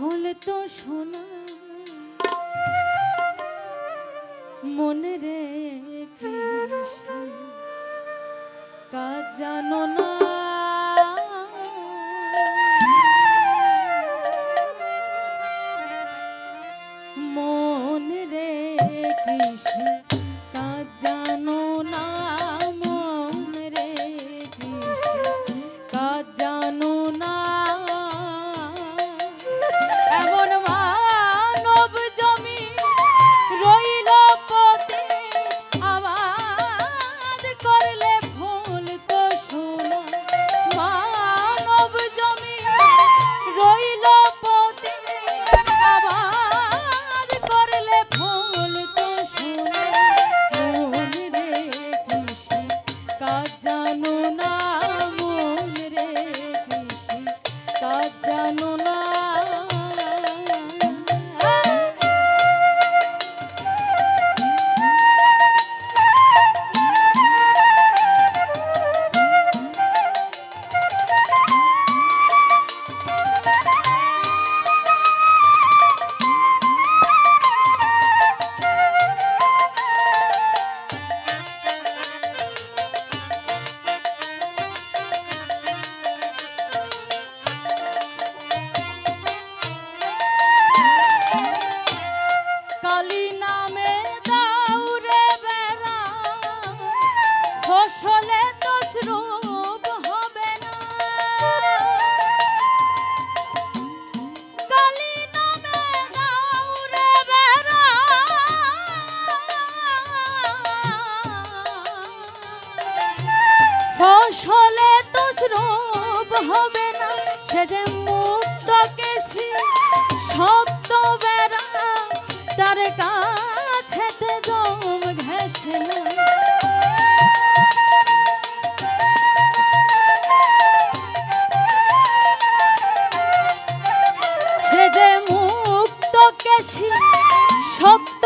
হল তো সোনা মনে রে কাজ জানো না। মন রে কৃষ্ণ। হবে না, সে যে মুক্ত কেশি সত্য বেড়া, তার কাছে দম ঘেসে না। সে যে মুক্ত কেশি সত্য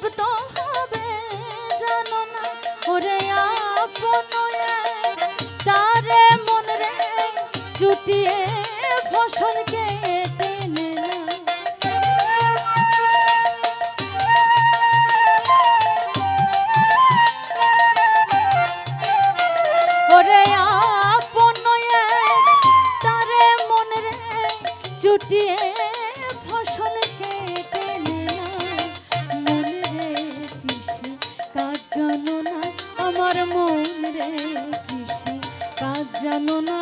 তৃপ্ত হবে জানো না। ওরে আপন তারে মন রে জুটিয়ে জানো না আমার মন রে কিসে কাজ জানো না।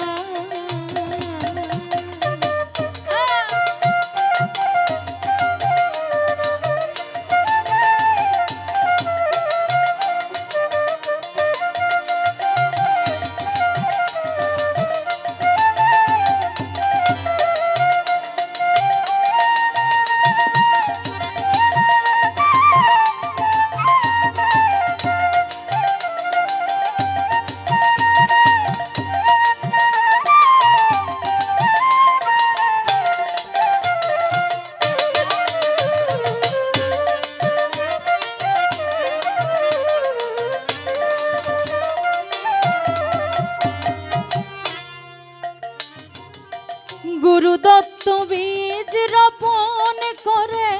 গুরু দত্ত বীজ রোপণ করে।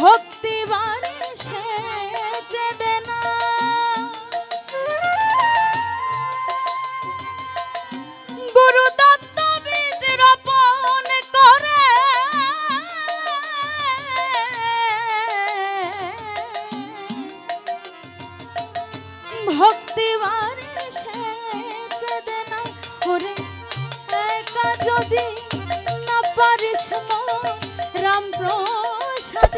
ভক্তিবার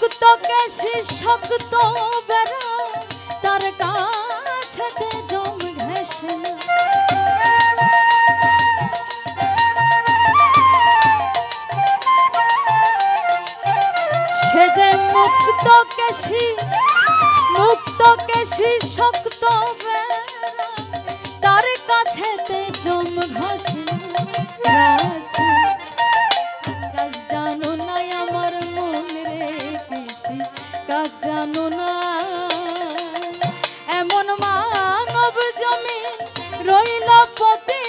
ভক্ত কেসি শক্ত বেড়া, তার কাছে জম ঘেসে সে যে মুক্ত কেসি মুক্ত কেসি শক্ত বেড়া রইল পথে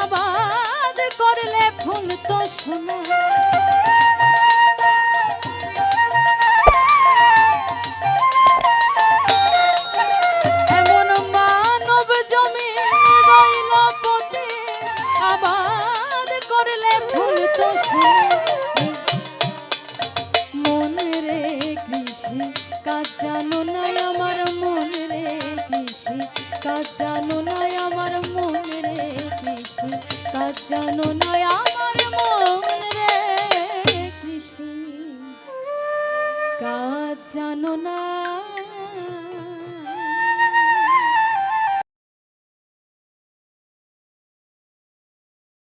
আবাদ করলে ফুল তো শোনা সাজানো নয়া